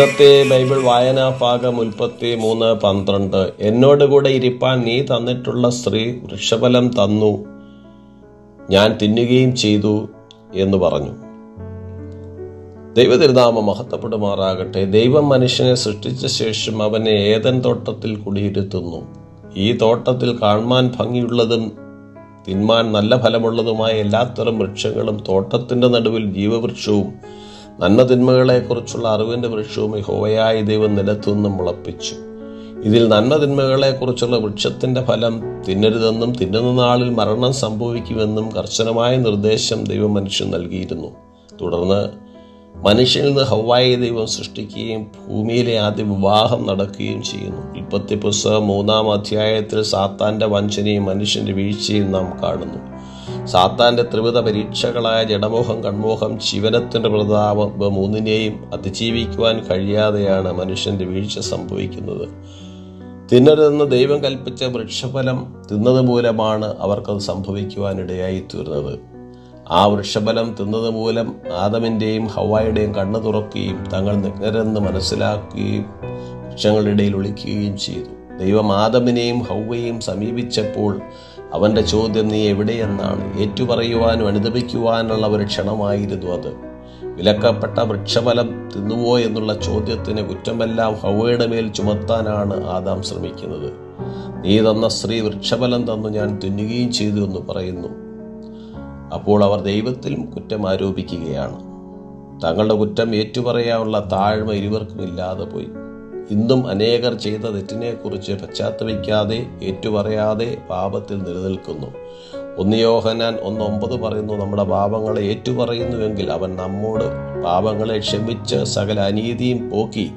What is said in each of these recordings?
ഇന്നത്തെ ബൈബിൾ വായനാ ഭാഗം മുൻപത്തി മൂന്ന് പന്ത്രണ്ട്. എന്നോട് കൂടെ ഇരിപ്പാൻ നീ തന്നിട്ടുള്ള സ്ത്രീ വൃക്ഷഫലം തന്നു. ഞാൻ തിന്നുകയും ചെയ്തു എന്ന് പറഞ്ഞു. ദൈവതിരുനാമം മഹത്വപ്പെടുമാറാകട്ടെ. ദൈവം മനുഷ്യനെ സൃഷ്ടിച്ച ശേഷം അവനെ ഏതൻ തോട്ടത്തിൽ കുടിയിരുത്തുന്നു. ഈ തോട്ടത്തിൽ കാണുവാൻ ഭംഗിയുള്ളതും തിന്മാൻ നല്ല ഫലമുള്ളതുമായ എല്ലാത്തരം വൃക്ഷങ്ങളും തോട്ടത്തിന്റെ നടുവിൽ ജീവവൃക്ഷവും നന്മ തിന്മകളെക്കുറിച്ചുള്ള അറിവിന്റെ വൃക്ഷവും യഹോവയായ ദൈവം നിലത്തുനിന്നും മുളപ്പിച്ചു. ഇതിൽ നന്മ തിന്മകളെക്കുറിച്ചുള്ള വൃക്ഷത്തിന്റെ ഫലം തിന്നരുതെന്നും തിന്നുന്ന നാളിൽ മരണം സംഭവിക്കുമെന്നും കർശനമായ നിർദ്ദേശം ദൈവം മനുഷ്യൻ നൽകിയിരുന്നു. തുടർന്ന് മനുഷ്യനിൽ നിന്ന് ഹവായി ദൈവം സൃഷ്ടിക്കുകയും ഭൂമിയിലെ ആദ്യ വിവാഹം നടക്കുകയും ചെയ്യുന്നു. ഉൽപ്പത്തി പുസ്തകം മൂന്നാം അധ്യായത്തിൽ സാത്താന്റെ വഞ്ചനയും മനുഷ്യന്റെ വീഴ്ചയും നാം കാണുന്നു. സാത്താന്റെ ത്രിവിധ പരീക്ഷകളായ ജഡമോഹം കൺമോഹം ജീവനത്തിന്റെ പ്രതാപം ഇവ മൂന്നിനെയും അതിജീവിക്കുവാൻ കഴിയാതെയാണ് മനുഷ്യന്റെ വീഴ്ച സംഭവിക്കുന്നത്. തിന്നരുതെന്ന് ദൈവം കൽപ്പിച്ച വൃക്ഷഫലം തിന്നത് മൂലമാണ് അവർക്കത് സംഭവിക്കുവാനിടയായി തീർന്നത് ആ വൃക്ഷഫലം തിന്നത് മൂലം ആദമിന്റെയും ഹവായുടെയും കണ്ണു തുറക്കുകയും തങ്ങൾ നിഗ്നരെന്ന് മനസ്സിലാക്കുകയും വൃക്ഷങ്ങളുടെ ഇടയിൽ ഒളിക്കുകയും ചെയ്തു. ദൈവം ആദമിനെയും ഹൗവയെയും സമീപിച്ചപ്പോൾ അവന്റെ ചോദ്യം നീ എവിടെയെന്നാണ്? ഏറ്റുപറയുവാനും അനുദപിക്കുവാനുള്ള ഒരു ക്ഷണമായിരുന്നു അത്. വിലക്കപ്പെട്ട വൃക്ഷഫലം തിന്നുവോ എന്നുള്ള ചോദ്യത്തിന് കുറ്റമെല്ലാം ഹൗവയുടെ മേൽ ചുമത്താനാണ് ആദാം ശ്രമിക്കുന്നത്. നീ തന്ന സ്ത്രീ വൃക്ഷഫലം തന്നു ഞാൻ തിന്നുകയും ചെയ്തു എന്ന് പറയുന്നു. അപ്പോൾ അവർ ദൈവത്തിലും കുറ്റം ആരോപിക്കുകയാണ്. തങ്ങളുടെ കുറ്റം ഏറ്റുപറയാനുള്ള താഴ്മ ഇരുവർക്കും ഇല്ലാതെ പോയി. ഇന്നും അനേകർ ചെയ്ത തെറ്റിനെക്കുറിച്ച് പശ്ചാത്തപിക്കാതെ ഏറ്റുപറയാതെ പാപത്തിൽ നിലനിൽക്കുന്നു. ഒന്ന് യോഹനാൻ ഒന്ന് ഒമ്പത് പറയുന്നു നമ്മുടെ പാപങ്ങളെ ഏറ്റുപറയുന്നുവെങ്കിൽ അവൻ നമ്മോട് പാപങ്ങളെ ക്ഷമിച്ച് സകല അനീതിയും പോക്കി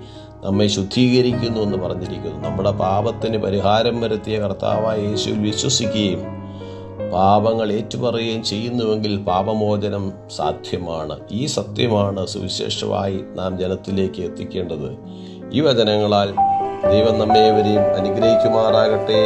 നമ്മെ ശുദ്ധീകരിക്കുന്നു എന്ന് പറഞ്ഞിരിക്കുന്നു. നമ്മുടെ പാപത്തിന് പരിഹാരം വരുത്തിയ കർത്താവായ യേശുവിൽ വിശ്വസിക്കുകയും പാപങ്ങൾ ഏറ്റുപറയുകയും ചെയ്യുന്നുവെങ്കിൽ പാപമോചനം സാധ്യമാണ്. ഈ സത്യമാണ് സുവിശേഷമായി നാം ജനത്തിലേക്ക് എത്തിക്കേണ്ടത്. ഈ വചനങ്ങളാൽ ദൈവം നമ്മേവരെയും അനുഗ്രഹിക്കുമാറാകട്ടെ.